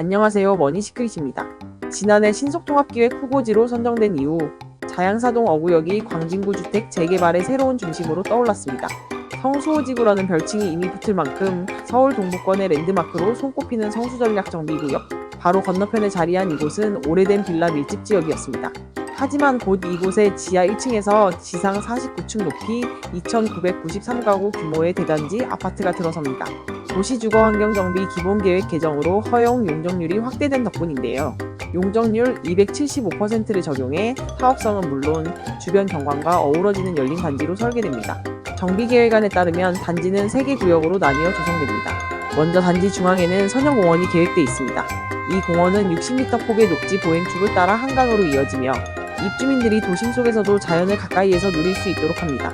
안녕하세요 머니시크릿입니다. 지난해 신속통합기획 후보지로 선정된 이후 자양사동 어구역이 광진구 주택 재개발의 새로운 중심으로 떠올랐습니다. 성수호지구라는 별칭이 이미 붙을 만큼 서울 동부권의 랜드마크로 손꼽히는 성수전략 정비구역 바로 건너편에 자리한 이곳은 오래된 빌라 밀집 지역이었습니다. 하지만 곧 이곳에 지하 1층에서 지상 49층 높이 2,993가구 규모의 대단지 아파트가 들어섭니다. 도시주거환경정비 기본계획 개정으로 허용 용적률이 확대된 덕분인데요. 용적률 275%를 적용해 사업성은 물론 주변 경관과 어우러지는 열린 단지로 설계됩니다. 정비계획안에 따르면 단지는 3개 구역으로 나뉘어 조성됩니다. 먼저 단지 중앙에는 선형공원이 계획돼 있습니다. 이 공원은 60m 폭의 녹지 보행축을 따라 한강으로 이어지며 입주민들이 도심 속에서도 자연을 가까이에서 누릴 수 있도록 합니다.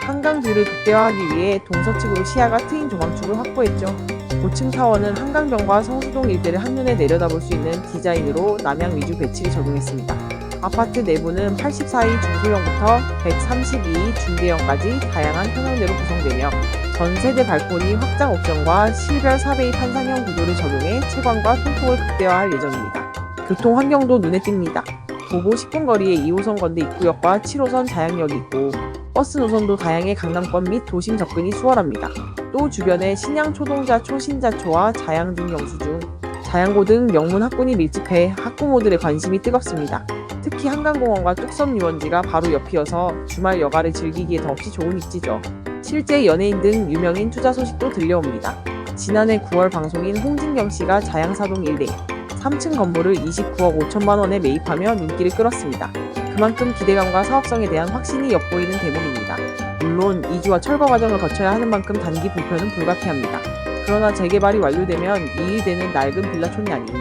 한강 뷰를 극대화하기 위해 동서측으로 시야가 트인 조망축을 확보했죠. 고층 타워는 한강변과 성수동 일대를 한눈에 내려다볼 수 있는 디자인으로 남향 위주 배치를 적용했습니다. 아파트 내부는 84위 중소형부터 132위 중대형까지 다양한 평형대로 구성되며 전세대 발코니 확장 옵션과 실별 4배의 판상형 구조를 적용해 채광과 통풍을 극대화할 예정입니다. 교통 환경도 눈에 띕니다. 도보 10분 거리에 2호선 건대 입구역과 7호선 자양역이 있고 버스 노선도 다양해 강남권 및 도심 접근이 수월합니다. 또 주변에 신양 초동자 초 신자초와 자양중 영수 중, 자양고 등 명문 학군이 밀집해 학부모들의 관심이 뜨겁습니다. 특히 한강공원과 뚝섬 유원지가 바로 옆이어서 주말 여가를 즐기기에 더없이 좋은 입지죠. 실제 연예인 등 유명인 투자 소식도 들려옵니다. 지난해 9월 방송인 홍진경 씨가 자양사동 1대 3층 건물을 29억 5천만 원에 매입하며 눈길을 끌었습니다. 그만큼 기대감과 사업성에 대한 확신이 엿보이는 대목입니다. 물론 이주와 철거 과정을 거쳐야 하는 만큼 단기 불편은 불가피합니다. 그러나 재개발이 완료되면 이일되는 낡은 빌라촌이 아닌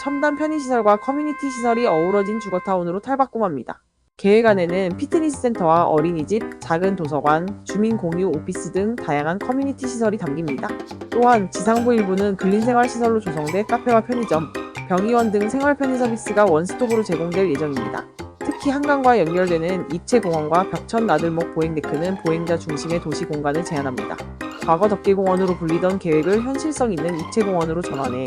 첨단 편의시설과 커뮤니티 시설이 어우러진 주거타운으로 탈바꿈합니다. 계획 안에는 피트니스 센터와 어린이집, 작은 도서관, 주민 공유 오피스 등 다양한 커뮤니티 시설이 담깁니다. 또한 지상부 일부는 근린생활 시설로 조성돼 카페와 편의점, 병의원 등 생활 편의 서비스가 원스톱으로 제공될 예정입니다. 특히 한강과 연결되는 입체공원과 벽천 나들목 보행데크는 보행자 중심의 도시 공간을 제한합니다. 과거 덕계공원으로 불리던 계획을 현실성 있는 입체공원으로 전환해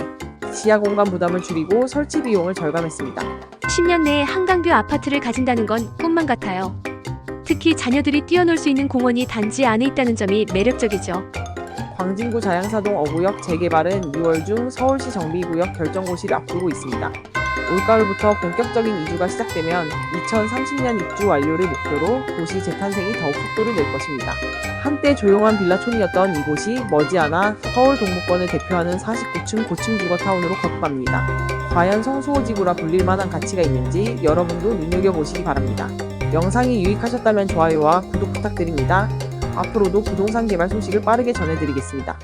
지하 공간 부담을 줄이고 설치 비용을 절감했습니다. 10년 내에 한강뷰 아파트를 가진다는 건 꿈만 같아요. 특히 자녀들이 뛰어놀 수 있는 공원이 단지 안에 있다는 점이 매력적이죠. 광진구 자양사동 어구역 재개발은 6월 중 서울시 정비구역 결정고시를 앞두고 있습니다. 올가을부터 본격적인 이주가 시작되면 2030년 입주 완료를 목표로 도시 재탄생이 더욱 속도를 낼 것입니다. 한때 조용한 빌라촌이었던 이곳이 머지않아 서울 동부권을 대표하는 49층 고층 주거타운으로 거듭갑니다. 과연 성수호지구라 불릴 만한 가치가 있는지 여러분도 눈여겨보시기 바랍니다. 영상이 유익하셨다면 좋아요와 구독 부탁드립니다. 앞으로도 부동산 개발 소식을 빠르게 전해드리겠습니다.